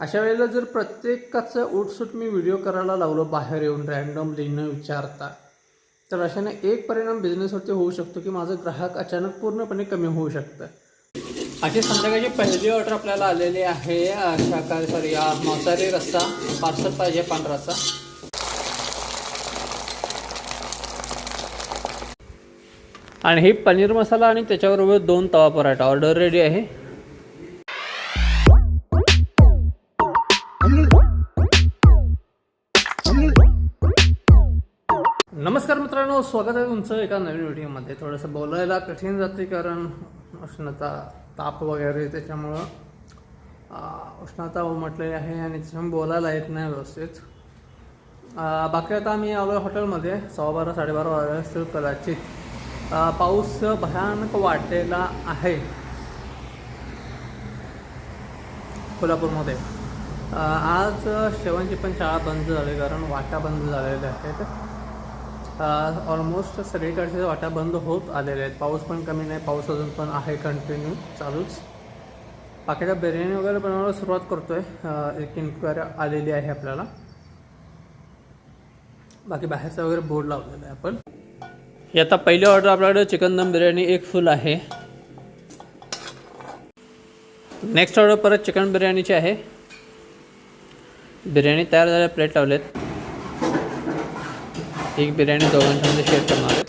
अशा वेळेला जर प्रत्येकाचं उठसूट मी व्हिडिओ करायला लावलो बाहेर येऊन रँडमली न विचारता तर अशाने एक परिणाम बिझनेसवरती होऊ शकतो की माझं ग्राहक अचानक पूर्णपणे कमी होऊ शकतं. अशी संध्याकाळची पहिली ऑर्डर आपल्याला आलेली आहे शाकाहारी सॉरी मांसाहारी रस्सा पार्सल पाहिजे पांढराचा. आणि ही पनीर मसाला आणि त्याच्याबरोबर दोन तवा पराठा. ऑर्डर रेडी आहे. मित्रांनो स्वागत आहे तुमचं एका नवीन व्हिडिओमध्ये. थोडंसं बोलायला कठीण जाते कारण उष्णता ताप वगैरे त्याच्यामुळं उष्णता उमटलेली आहे आणि त्याच्यामुळे बोलायला येत नाही व्यवस्थित. बाकी आता आम्ही आलो हॉटेलमध्ये सव्वा बारा साडेबारा वाजता असतील कदाचित. पाऊस भयानक वाढलेला आहे. कोल्हापूरमध्ये. आज शेवणची पण शाळा बंद झाली कारण वाटा बंद झालेल्या आहेत. ऑलमोस्ट सगळीकडचे वाटा बंद होत आलेले आहेत. पाऊस पण कमी नाही पाऊस अजून पण आहे कंटिन्यू चालूच. बाकीच्या बिर्याणी वगैरे बनवायला सुरुवात करतो आहे एक इन्क्वायरी आलेली आहे आपल्याला. बाकी बाहेरचा वगैरे बोर्ड लावलेला आहे आपण. ही आता पहिली ऑर्डर आपल्याकडे चिकन दम बिर्याणी एक फुल आहे. नेक्स्ट ऑर्डर परत चिकन बिर्याणीची आहे. बिर्याणी तयार झाल्या प्लेट लावलेत. एक बिर्याणी दोघांच्यामध्ये शेअर करणार आहे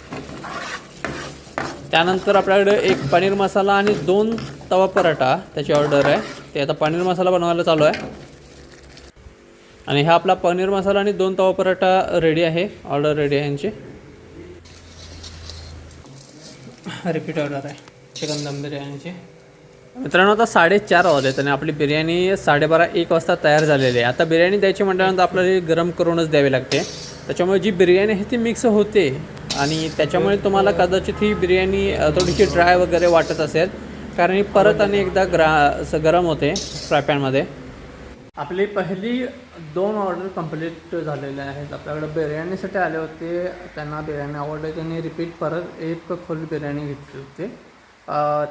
त्यानंतर आपल्याकडे एक पनीर मसाला आणि दोन तवा पराठा त्याची ऑर्डर आहे. ते आता पनीर मसाला बनवायला चालू आहे. आणि हा आपला पनीर मसाला आणि दोन तवा पराठा रेडी आहे. ऑर्डर रेडी आहे यांची. रिपीट ऑर्डर आहे. चिकन दम बिर्याणीची मित्रांनो आता साडेचार वाजलेत आणि आपली बिर्याणी साडेबारा एक वाजता तयार झालेली आहे. आता बिर्याणी द्यायची म्हटल्यानंतर आपल्याला गरम करूनच द्यावी लागते. त्याच्यामुळे जी बिर्याणी आहे ती मिक्स होते. आणि त्याच्यामुळे तुम्हाला कदाचित ही बिर्याणी थोडीशी ड्राय वगैरे वाटत असेल. कारण ही परत आणि एकदा ग्रा असं गरम होते फ्रायपॅनमध्ये आपली पहिली दोन ऑर्डर कंप्लीट झालेल्या आहेत. आपल्याकडे बिर्याणीसाठी आले होते त्यांना बिर्याणी आवडली त्यांनी रिपीट परत एक फुल बिर्याणी घेतली होती.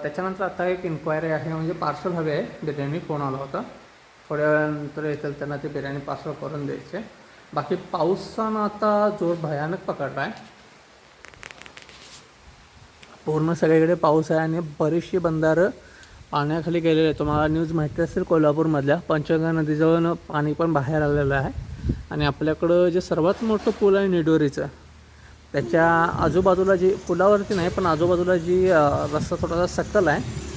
त्याच्यानंतर आता एक इन्क्वायरी आहे म्हणजे पार्सल हवे आहे. बिर्याणी फोन आला होता? थोड्या वेळानंतर येतील त्यांना ती बिर्याणी पार्सल करून द्यायचे. बाकी पावसानं आता जोर भयानक पकडला आहे पूर्ण सगळीकडे पाऊस आहे आणि बरीचशी बंधारं पाण्याखाली गेलेले आहे तुम्हाला न्यूज माहिती असेल कोल्हापूरमधल्या. पंचगंगा नदीजवळ पाणी पण बाहेर आलेलं आहे. आणि आपल्याकडं जे सर्वात मोठं पूल आहे निडोरीचं त्याच्या आजूबाजूला जी पुलावरती नाही पण आजूबाजूला जी रस्ता थोडासा सकल आहे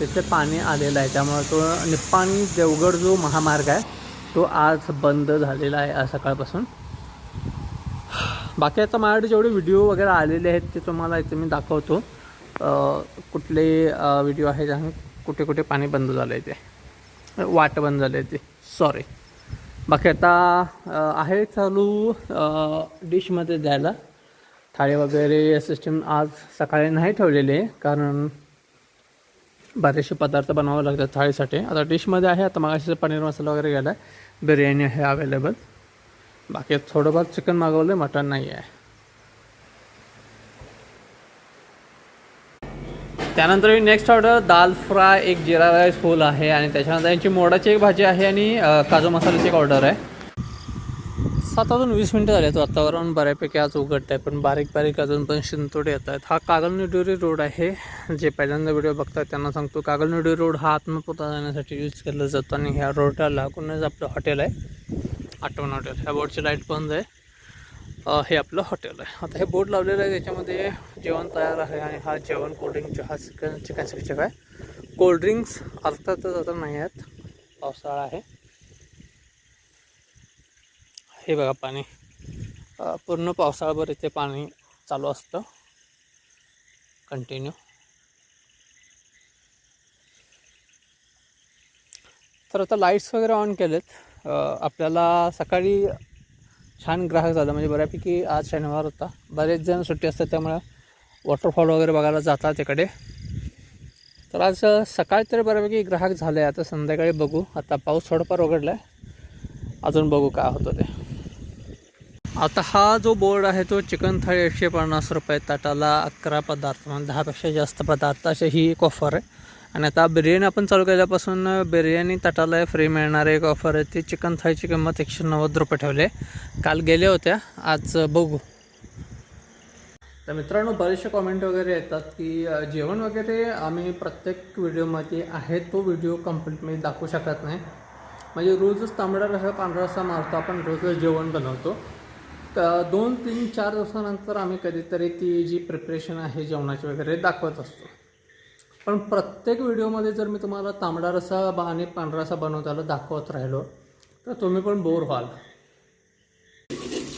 तिथे पाणी आलेलं आहे. त्यामुळे तो निप्पाणी देवगड जो महामार्ग आहे तो आज बंद झालेला आहे आज सकाळपासून. बाकी आता माझ्याकडे जेवढे व्हिडिओ वगैरे आलेले आहेत ते तुम्हाला इथे मी दाखवतो. कुठले व्हिडिओ आहेत आणि कुठे कुठे पाणी बंद झालं आहे ते. वाट बंद झाले आहे ते. सॉरी बाकी आता आहे चालू डिशमध्ये द्यायला. थाळी वगैरे सिस्टीम आज सकाळी नाही ठेवलेली आहे कारण बरेचसे पदार्थ बनवावे लागतात थाळीसाठी. आता डिशमध्ये आहे आता मागाशी पनीर मसाला वगैरे गेला आहे बिर्याणी आहे अवेलेबल. बाकी थोडंफार चिकन मागवलं आहे मटण नाही आहे. त्यानंतर मी नेक्स्ट ऑर्डर दाल फ्राय एक जिरा राईस फुल आहे आणि त्याच्यानंतर यांची मोडाची एक भाजी आहे आणि काजू मसाल्याची एक ऑर्डर आहे. सात अजून वीस मिनटं झालेत वातावरण बऱ्यापैकी आज उघडत आहे पण बारीक बारीक अजून पण शिंतोडे येत आहेत. हा कागलनिडोरी रोड आहे जे पहिल्यांदा व्हिडिओ बघतात त्यांना सांगतो. कागलनिडोरी रोड हा आत्मपुरता जाण्यासाठी यूज केला जातो आणि ह्या रोडला लागूनच आपलं हॉटेल आहे. आठवण हॉटेल. ह्या बोर्डची लाइट बंद आहे. हे आपलं हॉटेल आहे. आता हे बोर्ड लावलेलं आहे त्याच्यामध्ये जेवण तयार आहे आणि हा जेवण कोल्ड्रिंक चहा चिकन चिकन सिक्स्टी आहे. कोल्ड्रिंक्स अर्थातच आता नाही आहेत. पावसाळा आहे. हे बघा पाणी. पूर्ण पावसाळाभर इथे पाणी चालू असतं. कंटिन्यू तर आता लाईट्स वगैरे ऑन केलेत. आपल्याला सकाळी छान ग्राहक झाला. म्हणजे बऱ्यापैकी आज शनिवार होता. बरेच जण सुट्टी असतात त्यामुळे वॉटरफॉल वगैरे बघायला जातात तिकडे. तर आज सकाळी तर बऱ्यापैकी ग्राहक झाले. आता संध्याकाळी बघू. आता पाऊस थोडाफार उघडला आहे अजून बघू काय होतं ते. आता हा जो बोर्ड आहे तो चिकन थाळी एकशे पन्नास रुपये ताटाला अकरा पदार्थ म्हणजे दहापेक्षा जास्त पदार्थ असे ही एक ऑफर आहे. आणि आता बिर्याणी आपण चालू केल्यापासून बिर्याणी ताटाला फ्री मिळणार एक ऑफर आहे. ती चिकन थाळीची किंमत एकशे नव्वद रुपये ठेवले काल गेल्या होत्या आज बघू. तर मित्रांनो बरेचसे कॉमेंट वगैरे येतात की जेवण वगैरे आम्ही प्रत्येक व्हिडिओमध्ये आहे तो व्हिडिओ कम्प्लीटमध्ये दाखवू शकत नाही. म्हणजे रोजच तांबडा रसा पांढरा रसा मारतो आपण रोजच जेवण बनवतो. तर दोन तीन चार दिवसानंतर आम्ही कधीतरी ती जी प्रिपरेशन आहे जेवणाची वगैरे दाखवत असतो. पण प्रत्येक व्हिडिओमध्ये जर मी तुम्हाला तांबडा रसा बा- आणि पांढरा रसा बनवताना दाखवत राहिलो तर तुम्ही पण बोर व्हाल.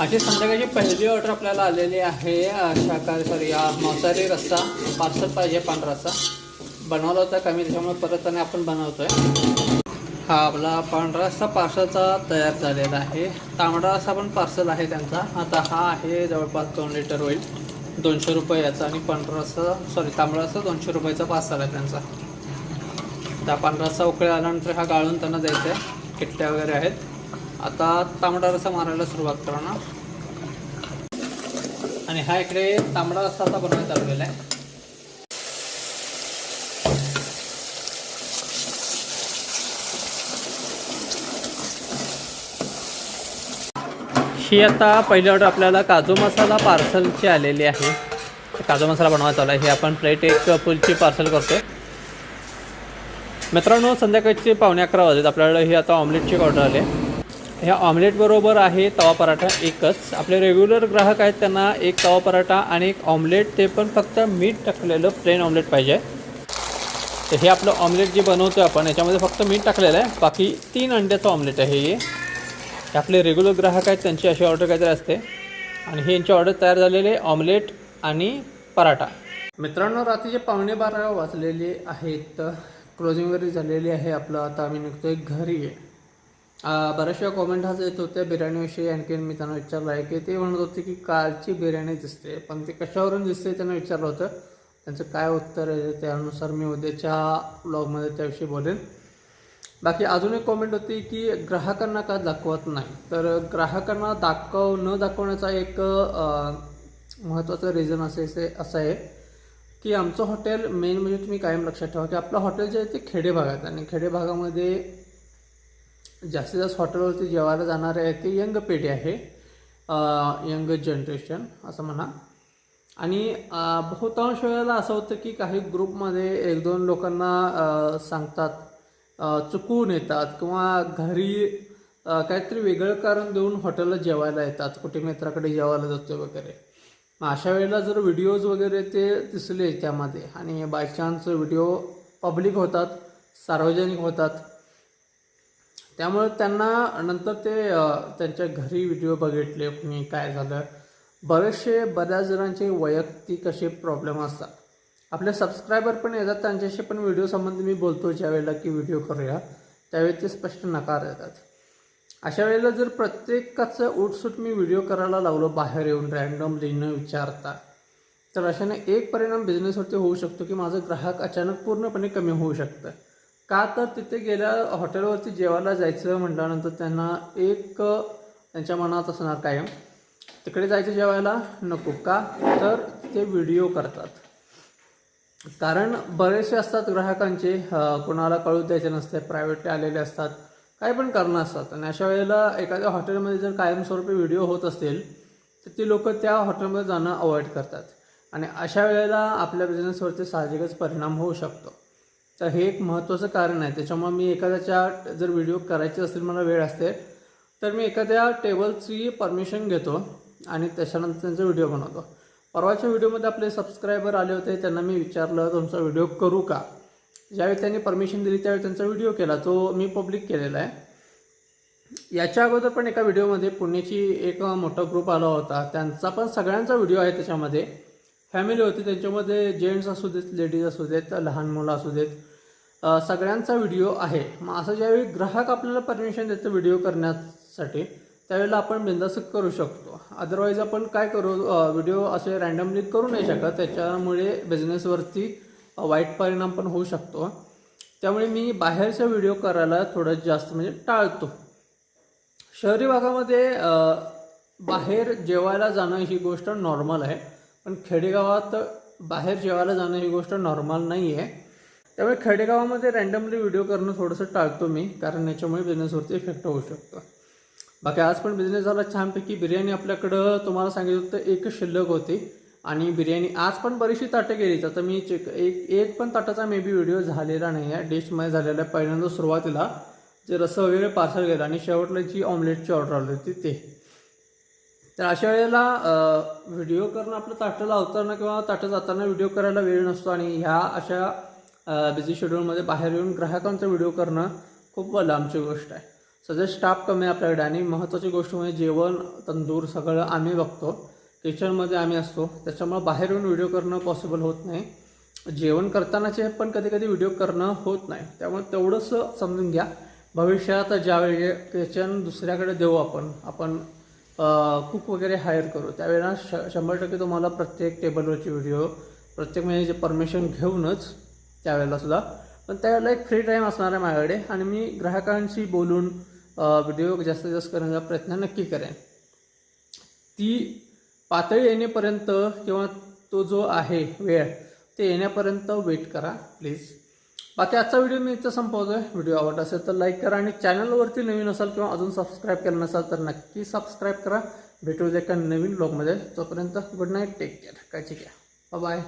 अशी संध्याकाळची पहिली ऑर्डर आपल्याला आलेली आहे शाकाहारी सॉरी मांसाहारी रस्सा पार्सल पाहिजे पांढरा रस्सा. बनवला होता कमी त्याच्यामुळे परत आणि आपण बनवतो आहे हा आपला पांढरा रस्सा पार्सलचा तयार झालेला आहे. तांबडा रस्सा पण पार्सल आहे त्यांचा. आता हा आहे जवळपास दोन लिटर होईल. दोनशे रुपये याचा आणि पांढरा रस्सा सॉरी तांबडा रस्सा दोनशे रुपयाचा पार्सल आहे त्यांचा. त्या पांढरा रस्सा उकळी आल्यानंतर हा गाळून त्यांना द्यायचा आहे. किट्ट्या वगैरे आहेत. आता तांबडा रस्सा मारायला सुरुवात करा ना आणि हा इकडे तांबडा रस्सा आता बनवायला चालू आहे. ही आता पहिली ऑर्डर आपल्याला काजू मसाला पार्सलची आलेली आहे. काजू मसाला बनवायचा आला हे आपण प्लेट एक फुलची पार्सल करतो मित्रांनो संध्याकाळचे पावणे अकरा वाजेत आपल्याला ही आता ऑमलेटची ऑर्डर आली ह्या ऑमलेटबरोबर आहे तवा पराठा एकच. आपले रेग्युलर ग्राहक आहेत त्यांना एक तवा पराठा आणि एक ऑमलेट ते पण फक्त मीठ टाकलेलं प्लेन ऑमलेट पाहिजे. तर हे आपलं ऑमलेट जे बनवतो आपण याच्यामध्ये फक्त मीठ टाकलेलं आहे. बाकी तीन अंड्याचं ऑमलेट आहे हे. आपले रेग्युलर ग्राहक आहेत त्यांची अशी ऑर्डर काहीतरी असते. आणि ही यांची ऑर्डर तयार झालेली आहे ऑमलेट आणि पराठा. मित्रांनो रात्रीचे पावणे बारा वाजलेले आहेत क्लोजिंग वगैरे झालेली आहे आपलं. आता आम्ही निघतोय घरी. बऱ्याचशा कॉमेंट हाच येत होत्या बिर्याणीविषयी. आणखीन मी त्यांना विचारलं आहे की ते म्हणत होते की कालची बिर्याणी दिसते. पण ते कशावरून दिसते त्यांना विचारलं होतं. त्यांचं काय उत्तर आहे त्यानुसार मी उद्याच्या ब्लॉगमध्ये त्याविषयी बोलेन. बाकी अजून एक कॉमेंट होती की ग्राहकांना का दाखवत नाही. तर ग्राहकांना दाखव न दाखवण्याचा एक महत्त्वाचं रिझन असे असं आहे की आमचं हॉटेल मेन म्हणजे तुम्ही कायम लक्षात ठेवा की आपलं हॉटेल जे आहे ते खेडे भागात आणि खेडे भागामध्ये जास्तीत जास्त हॉटेलवरती जेवायला जाणारे आहे ते यंग पिढी आहे. यंग जनरेशन असं म्हणा. आणि बहुतांश वेळेला असं होतं की काही ग्रुपमध्ये एक दोन लोकांना सांगतात चुकवून येतात किंवा घरी काहीतरी वेगळं कारण देऊन हॉटेलला जेवायला येतात कुठे मित्राकडे जेवायला जातो वगैरे. मग अशा वेळेला जर व्हिडिओज वगैरे ते दिसले त्यामध्ये आणि बाय चान्स व्हिडिओ पब्लिक होतात सार्वजनिक होतात त्यामुळे त्यांना नंतर ते त्यांच्या घरी व्हिडिओ बघितले कुणी काय झालं. बरेचसे बऱ्याच जणांचे वैयक्तिक असे प्रॉब्लेम असतात. आपले सबस्क्रायबर पण येतात त्यांच्याशी पण व्हिडिओ संबंधी मी बोलतो ज्यावेळेला की व्हिडिओ करूया. त्यावेळी ते स्पष्ट नकार देतात. अशा वेळेला जर प्रत्येकाचं उठसूट मी व्हिडिओ करायला लागलो बाहेर येऊन रँडमली न विचारता तर अशाने एक परिणाम बिझनेसवरती होऊ शकतो की माझं ग्राहक अचानक पूर्णपणे कमी होऊ शकतं. का तर तिथे गेल्या हॉटेलवरती जेवायला जायचं म्हटल्यानंतर त्यांना एक त्यांच्या मनात असणार कायम. तिकडे जायचं जेवायला नको. का तर ते व्हिडिओ करतात. कारण बरेचसे असतात ग्राहकांचे कोणाला कळू द्यायचे नसते प्रायव्हेटली आलेले असतात काही पण कारणं असतात. आणि अशा वेळेला एखाद्या हॉटेलमध्ये जर कायमस्वरूपी व्हिडिओ होत असतील तर ती लोक त्या हॉटेलमध्ये जाणं अवॉइड करतात. आणि अशा वेळेला आपल्या बिझनेसवरती साहजिकच परिणाम होऊ शकतो. तर हे एक महत्त्वाचं कारण आहे. त्याच्यामुळे मी एखाद्याच्या जर व्हिडिओ करायचे असतील मला वेळ असते तर मी एखाद्या टेबलची परमिशन घेतो आणि त्याच्यानंतर त्यांचा व्हिडिओ बनवतो. परवाच्या व्हिडिओमध्ये आपले सबस्क्रायबर आले होते त्यांना मी विचारलं तुमचा व्हिडिओ करू का? ज्यावेळी त्यांनी परमिशन दिली त्यावेळी त्यांचा व्हिडिओ केला तो मी पब्लिक केलेला आहे. याच्या अगोदर पण एका व्हिडिओमध्ये पुण्याची एक मोठा ग्रुप आला होता. त्यांचा पण सगळ्यांचा व्हिडिओ आहे त्याच्यामध्ये. फॅमिली होती त्यांच्यामध्ये जेंट्स असू देत लेडीज असू देत लहान मुलं असू देत सगळ्यांचा व्हिडिओ आहे. मग असं ज्यावेळी ग्राहक आपल्याला परमिशन देतं व्हिडिओ करण्यासाठी त्यावेळेला आपण बिंदास करू शकतो. अदरवाईज आपण काय करू व्हिडिओ असे रँडमली करू नाही शकत. त्याच्यामुळे बिझनेसवरती वाईट परिणाम पण होऊ शकतो. त्यामुळे मी बाहेरचा व्हिडिओ करायला थोडं जास्त म्हणजे टाळतो. शहरी भागामध्ये बाहेर जेवायला जाणं ही गोष्ट नॉर्मल आहे. पण खेडेगावात बाहेर जेवायला जाणं ही गोष्ट नॉर्मल नाही आहे त्यामुळे खेडेगावामध्ये रँडमली व्हिडिओ करणं थोडंसं टाळतो मी. कारण याच्यामुळे बिझनेसवरती इफेक्ट होऊ शकतो. बाकी आज पण बिझनेस झाला छानपैकी. बिर्याणी आपल्याकडं तुम्हाला सांगितलं होतं एकच शिल्लक होती. आणि बिर्याणी आज पण बरीचशी ताटं गेलीच आता मी चेक एक एक पण ताटाचा मे बी व्हिडिओ झालेला नाही आहे. डिशमध्ये झालेला आहे पहिल्यांदा सुरुवातीला जे रस्सा वगैरे पार्सल गेलं आणि शेवटला जी ऑमलेटची ऑर्डर आली होती ते. तर अशा वेळेला व्हिडिओ करणं आपलं ताटं लावताना किंवा ताटं जाताना व्हिडिओ करायला वेळ नसतो आणि ह्या अशा बिझी शेड्यूलमध्ये बाहेर येऊन ग्राहकांचा व्हिडिओ करणं खूप लांबची गोष्ट आहे. सगळे स्टाफ कमी आहे आपल्याकडे आणि महत्त्वाची गोष्ट म्हणजे जेवण तंदूर सगळं आम्ही बघतो. किचनमध्ये आम्ही असतो. त्याच्यामुळे बाहेरून व्हिडिओ करणं पॉसिबल होत नाही. जेवण करतानाचे पण कधी कधी व्हिडिओ करणं होत नाही. त्यामुळे तेवढंसं समजून घ्या. भविष्यात ज्यावेळी किचन दुसऱ्याकडे देऊ आपण आपण कुक वगैरे हायर करू त्यावेळेला श शंभर टक्के तुम्हाला प्रत्येक टेबलवरची व्हिडिओ प्रत्येक म्हणजे जे परमिशन घेऊनच त्यावेळेला सुद्धा. पण त्यावेळेला एक फ्री टाईम असणार आहे माझ्याकडे. आणि मी ग्राहकांशी बोलून व्हिडिओ जास्तीत जास्त करण्याचा प्रयत्न नक्की करेन. ती पातळी येण्यापर्यंत किंवा तो जो आहे वेळ ते येण्यापर्यंत वेट करा प्लीज बाकी आजचा व्हिडिओ मी इथं संपवतो आहे व्हिडिओ आवडला असेल तर लाईक करा आणि चॅनलवरती नवीन असाल किंवा अजून सबस्क्राईब केलं नसाल तर नक्की सबस्क्राईब करा. भेटू एका नवीन ब्लॉगमध्ये तोपर्यंत गुड नाईट टेक केअर काळजी घ्या. बाय